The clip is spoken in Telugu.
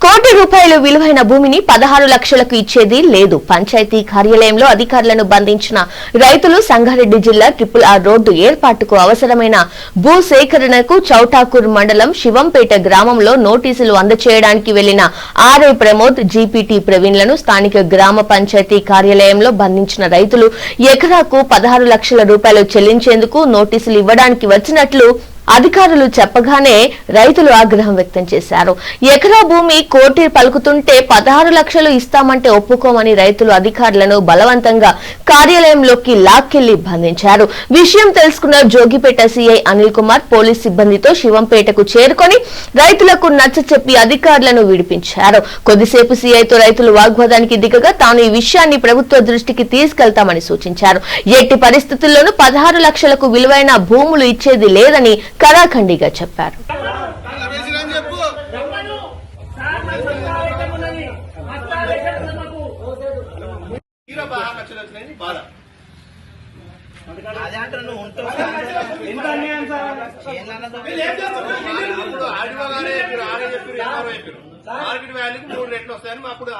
కోటి రూపాయలు విలువైన భూమిని పదహారు లక్షలకు ఇచ్చేది లేదు. పంచాయతీ కార్యాలయంలో అధికారులను బంధించిన రైతులు సంగారెడ్డి జిల్లా ట్రిపుల్ ఆర్ రోడ్డు ఏర్పాటుకు అవసరమైన భూ సేకరణకు చౌటాకూర్ మండలం శివంపేట గ్రామంలో నోటీసులు అందచేయడానికి వెళ్ళిన ఆర్ఐ ప్రమోద్ జీపీటీ ప్రవీణ్లను స్థానిక గ్రామ పంచాయతీ కార్యాలయంలో బంధించిన రైతులు ఎకరాకు పదహారు లక్షల రూపాయలు చెల్లించేందుకు నోటీసులు ఇవ్వడానికి వచ్చినట్లు అధికారులు చెప్పగానే రైతులు ఆగ్రహం వ్యక్తం చేశారు. ఎకరా భూమి కోటి పలుకుతుంటే పదహారు లక్షలు ఇస్తామంటే ఒప్పుకోమని రైతులు అధికారులను బలవంతంగా కార్యాలయంలోకి లాక్కెళ్ళి బంధించారు. విషయం తెలుసుకున్న జోగిపేట సీఐ అనిల్ కుమార్ పోలీస్ సిబ్బందితో శివంపేటకు చేరుకొని రైతులకు నచ్చ చెప్పి అధికారులను విడిపించారు. కొద్దిసేపు సీఐతో రైతులు వాగ్వాదానికి దిగగా తాను ఈ విషయాన్ని ప్రభుత్వ దృష్టికి తీసుకెళ్తామని సూచించారు. ఎట్టి పరిస్థితుల్లోనూ పదహారు లక్షలకు విలువైన భూములు ఇచ్చేది లేదని కరాఖండిగా చెప్పారు. మార్కెట్ వాల్యూకి మూడు రెట్లు వస్తాయని మా అప్పుడు